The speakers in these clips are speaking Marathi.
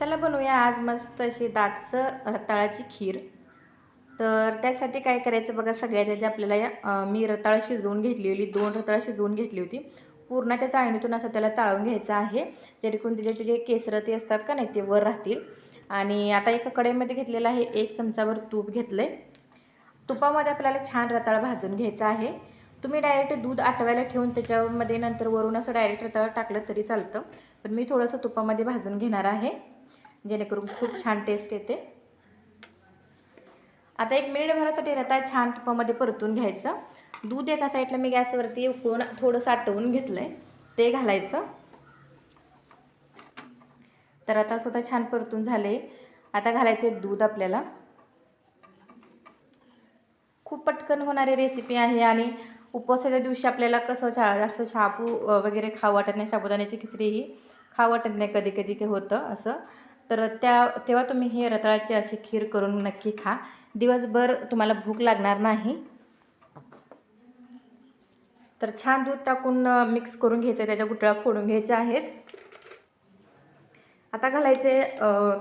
चला बनवूया आज मस्त अशी दाटसर रताळाची खीर. तर त्यासाठी काय करायचं बघा सगळ्यात आधी आपल्याला या, मी रताळ शिजवून घेतलेली दोन रताळ शिजवून घेतली होती. पूर्णाच्या चाळणीतून असं त्याला चाळून घ्यायचं आहे जेणेकरून त्याचे ते जे केसरती असतात का नाही ते वर राहतील. आणि आता एका कढईमध्ये घेतलेलं आहे एक चमचाभर तूप घेतलं आहे तुपामध्ये आपल्याला छान रताळ भाजून घ्यायचं आहे. तुम्ही डायरेक्ट दूध आटवायला ठेवून त्याच्यामध्ये नंतर वरून असं डायरेक्ट रताळ टाकलं तरी चालतं. पण मी थोडंसं तुपामध्ये भाजून घेणार आहे. जेणेकरून खूप छान टेस्ट येते. आता एक मिनिटभरासाठी रताळ छान तुपामध्ये परतून घ्यायचं. दूध एका साईडला मी गॅसवरती उकळून थोडंसं आटवून घेतलं आहे ते घालायचं. तर आता सुद्धा छान परतून झाले. आता घालायचे दूध आपल्याला. खूप पटकन होणारी रेसिपी आहे आणि उपवासाच्या दिवशी आपल्याला कसं छा जास्त शाबू वगैरे खाऊ वाटत नाही साबुदाण्याची खिचडीही खाऊ वाटत नाही कधी कधी होतं असं. तर त्या तेव्हा तुम्ही हे रताळाची अशी खीर करून नक्की खा. दिवसभर तुम्हाला भूक लागणार नाही. तर छान दूध टाकून मिक्स करून घ्यायचं आहे त्याच्या गुठळ्या फोडून घ्यायच्या आहेत. आता घालायचे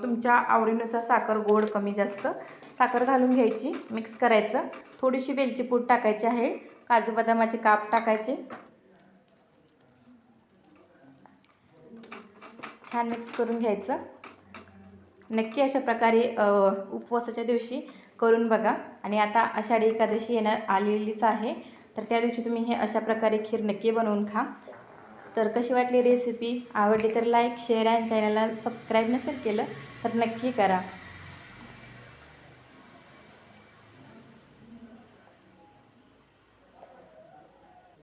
तुमच्या आवडीनुसार साखर गोड कमी जास्त. साखर घालून घ्यायची मिक्स करायचं. थोडीशी वेलची पूड टाकायची आहे. काजू बदामाचे काप टाकायचे. छान मिक्स करून घ्यायचं. नक्की अशा प्रकारे उपवासाच्या दिवशी करून बघा. आणि आता आषाढी एकादशी येणार आलेलीच आहे. तर त्या दिवशी तुम्ही हे अशा प्रकारे खीर नक्की बनवून खा. तर कशी वाटली रेसिपी आवडली तर लाईक शेअर आणि चॅनलला सबस्क्राईब नसेल केलं तर नक्की करा.